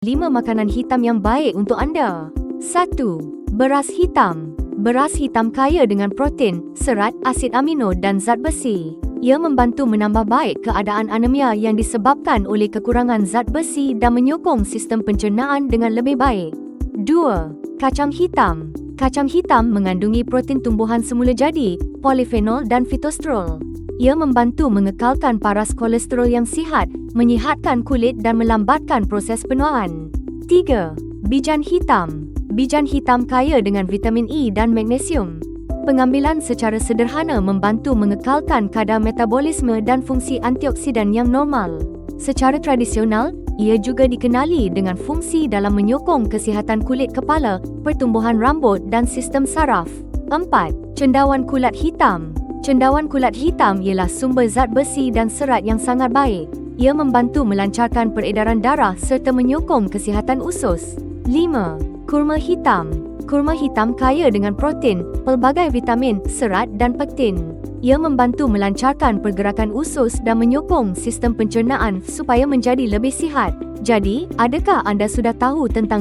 5 makanan hitam yang baik untuk anda. 1. Beras hitam. Beras hitam kaya dengan protein, serat, asid amino dan zat besi. Ia membantu menambah baik keadaan anemia yang disebabkan oleh kekurangan zat besi dan menyokong sistem pencernaan dengan lebih baik. 2. Kacang hitam. Kacang hitam mengandungi protein tumbuhan semula jadi, polifenol dan fitosterol. Ia membantu mengekalkan paras kolesterol yang sihat, menyihatkan kulit dan melambatkan proses penuaan. 3. Bijan hitam. Bijan hitam kaya dengan vitamin E dan magnesium. Pengambilan secara sederhana membantu mengekalkan kadar metabolisme dan fungsi antioksidan yang normal. Secara tradisional, ia juga dikenali dengan fungsi dalam menyokong kesihatan kulit kepala, pertumbuhan rambut dan sistem saraf. 4. Cendawan kulat hitam. Cendawan kulat hitam ialah sumber zat besi dan serat yang sangat baik. Ia membantu melancarkan peredaran darah serta menyokong kesihatan usus. 5. Kurma hitam. Kurma hitam kaya dengan protein, pelbagai vitamin, serat dan pektin. Ia membantu melancarkan pergerakan usus dan menyokong sistem pencernaan supaya menjadi lebih sihat. Jadi, adakah anda sudah tahu tentang